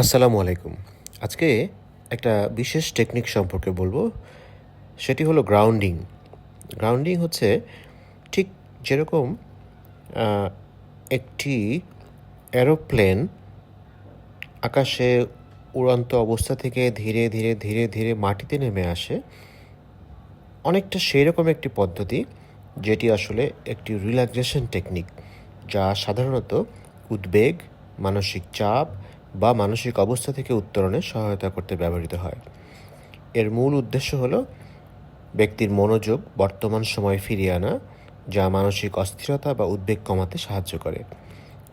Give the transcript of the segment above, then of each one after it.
আসসালামু আলাইকুম। আজকে একটা বিশেষ টেকনিক সম্পর্কে বলব। সেটি হলো গ্রাউন্ডিং। গ্রাউন্ডিং হচ্ছে ঠিক যেরকম একটি এরোপ্লেন আকাশে উড়ন্ত অবস্থা থেকে ধীরে ধীরে ধীরে ধীরে মাটিতে নেমে আসে, অনেকটা সেই রকম একটি পদ্ধতি, যেটি আসলে একটি রিল্যাক্সেশন টেকনিক, যা সাধারণত উদ্বেগ, মানসিক চাপ বা মানসিক অবস্থা থেকে উত্তরণে সহায়তা করতে ব্যবহৃত হয়। এর মূল উদ্দেশ্য হলো ব্যক্তির মনোযোগ বর্তমান সময়ে ফিরিয়ে আনা, যা মানসিক অস্থিরতা বা উদ্বেগ কমাতে সাহায্য করে।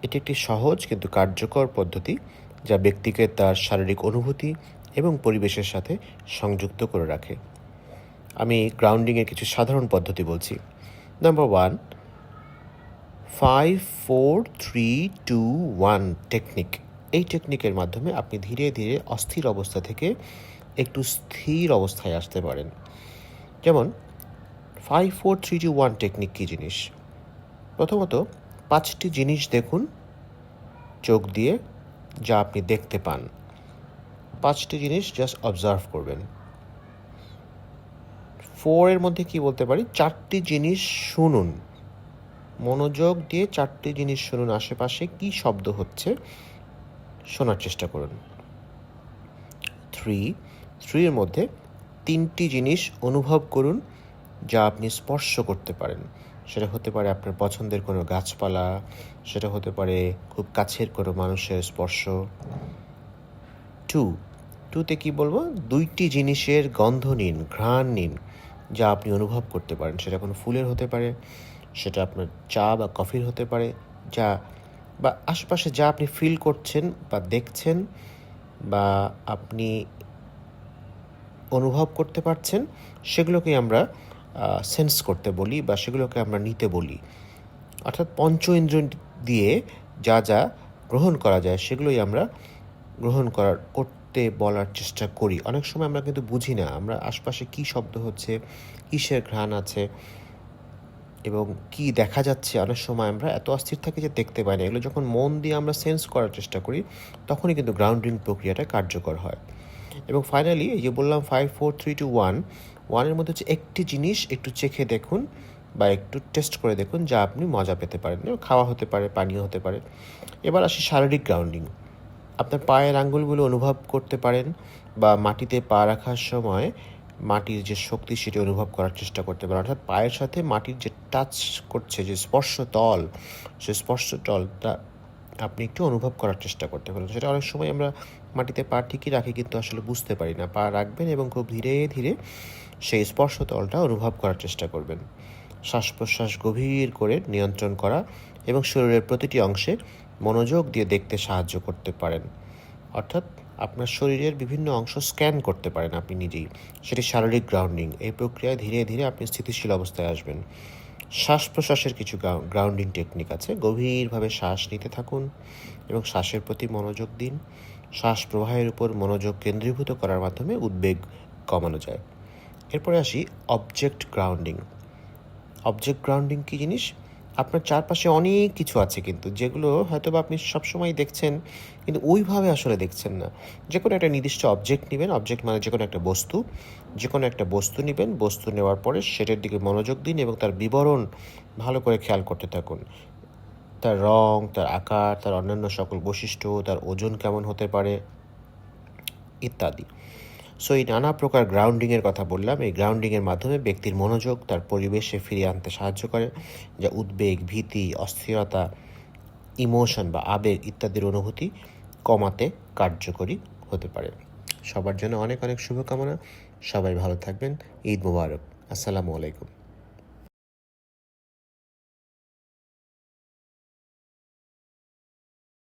এটি একটি সহজ কিন্তু কার্যকর পদ্ধতি, যা ব্যক্তিকে তার শারীরিক অনুভূতি এবং পরিবেশের সাথে সংযুক্ত করে রাখে। আমি গ্রাউন্ডিংয়ের কিছু সাধারণ পদ্ধতি বলছি। Number one five four three two one technique এই টেকনিকের মাধ্যমে আপনি ধীরে ধীরে অস্থির অবস্থা থেকে একটু স্থির অবস্থায় আসতে পারেন। যেমন five four three two one technique কী জিনিস? প্রথমত, পাঁচটি জিনিস দেখুন, চোখ দিয়ে, যা আপনি দেখতে পান। পাঁচটি জিনিস জাস্ট অবজার্ভ করবেন। ফোরের মধ্যে কি বলতে পারি? চারটি জিনিস শুনুন। মনোযোগ দিয়ে চারটি জিনিস শুনুন। আশেপাশে কি শব্দ হচ্ছে? শোনার চেষ্টা করুন। থ্রি থ্রি এর মধ্যে তিনটি জিনিস অনুভব করুন যা আপনি স্পর্শ করতে পারেন। সেটা হতে পারে আপনার পছন্দের কোনো গাছপালা, সেটা হতে পারে খুব কাছের কোনো মানুষের স্পর্শ। টু টুতে কি বলব? দুইটি জিনিসের গন্ধ নিন, ঘ্রাণ নিন যা আপনি অনুভব করতে পারেন। সেটা কোনো ফুলের হতে পারে, সেটা আপনার চা বা কফির হতে পারে, যা বা আশেপাশে যা আপনি ফিল করছেন বা দেখছেন বা আপনি অনুভব করতে পারছেন, সেগুলোকে আমরা সেন্স করতে বলি বা সেগুলোকে আমরা নিতে বলি। অর্থাৎ পঞ্চ ইন্দ্রিয় দিয়ে যা যা গ্রহণ করা যায়, সেগুলোই আমরা গ্রহণ করার, করতে বলার চেষ্টা করি। অনেক সময় আমরা কিন্তু বুঝি না, আমরা আশপাশে কী শব্দ হচ্ছে, কিসের ঘ্রাণ আছে এবং কি দেখা যাচ্ছে অনেক সময় আমরা এত অস্থির থাকি যে দেখতে পাই না। এগুলো যখন মন দিয়ে আমরা সেন্স করার চেষ্টা করি, তখনই কিন্তু গ্রাউন্ডিং প্রক্রিয়াটা কার্যকর হয়। এবং ফাইনালি এই যে বললাম five four three two one ওয়ানের মধ্যে হচ্ছে একটি জিনিস একটু চেখে দেখুন বা একটু টেস্ট করে দেখুন যা আপনি মজা পেতে পারেন। খাওয়া হতে পারে, পানীয় হতে পারে। এবার আসি শারীরিক গ্রাউন্ডিং আপনার পায়ের আঙ্গুলগুলো অনুভব করতে পারেন বা মাটিতে পা রাখার সময় মাটির যে শক্তি সেটি অনুভব করার চেষ্টা করতে পারেন অর্থাৎ পায়ের সাথে মাটির যে টাচ করছে, যে স্পর্শ তল, সে স্পর্শ তলটা আপনি একটু অনুভব করার চেষ্টা করতে পারেন। সেটা অনেক সময় আমরা মাটিতে পা ঠিকই রাখি কিন্তু আসলে বুঝতে পারি না। পা রাখবেন এবং খুব ধীরে ধীরে সেই স্পর্শ তলটা অনুভব করার চেষ্টা করবেন। শ্বাস প্রশ্বাস গভীর করে নিয়ন্ত্রণ করা এবং শরীরের প্রতিটি অংশে মনোযোগ দিয়ে দেখতে সাহায্য করতে পারেন। অর্থাৎ আপনার শরীরের বিভিন্ন অংশ স্ক্যান করতে পারেন আপনি নিজেই। সেটি শারীরিক গ্রাউন্ডিং এই প্রক্রিয়ায় ধীরে ধীরে আপনি স্থিতিশীল অবস্থায় আসবেন। শ্বাস প্রশ্বাসের কিছু গ্রাউন্ডিং টেকনিক আছে। গভীরভাবে শ্বাস নিতে থাকুন এবং শ্বাসের প্রতি মনোযোগ দিন। শ্বাস প্রবাহের উপর মনোযোগ কেন্দ্রীভূত করার মাধ্যমে উদ্বেগ কমানো যায়। এরপরে আসি অবজেক্ট গ্রাউন্ডিং অবজেক্ট গ্রাউন্ডিং কী জিনিস? আপনার চারপাশে অনেক কিছু আছে কিন্তু, যেগুলো হয়তো বা আপনি সবসময় দেখছেন, কিন্তু ওইভাবে আসলে দেখছেন না। যে কোনো একটা নির্দিষ্ট অবজেক্ট নেবেন অবজেক্ট মানে যে কোনো একটা বস্তু যে কোনো একটা বস্তু নেবেন, বস্তু নেওয়ার পরে সেটার দিকে মনোযোগ দিন এবং তার বিবরণ ভালো করে খেয়াল করতে থাকুন। তার রং, তার আকার, তার অন্যান্য সকল বৈশিষ্ট্য, তার ওজন কেমন হতে পারে, ইত্যাদি। সো এই নানা প্রকার গ্রাউন্ডিংয়ের কথা বললাম। এই গ্রাউন্ডিংয়ের মাধ্যমে ব্যক্তির মনোযোগ, তার পরিবেশে ফিরিয়ে আনতে সাহায্য করে। যা উদ্বেগ, ভীতি, অস্থিরতা ইমোশন বা আবেগ ইত্যাদির অনুভূতি কমাতে কার্যকরী হতে পারে। সবার জন্য অনেক অনেক শুভকামনা। সবাই ভালো থাকবেন। ঈদ মুবারক। আসসালামু আলাইকুম।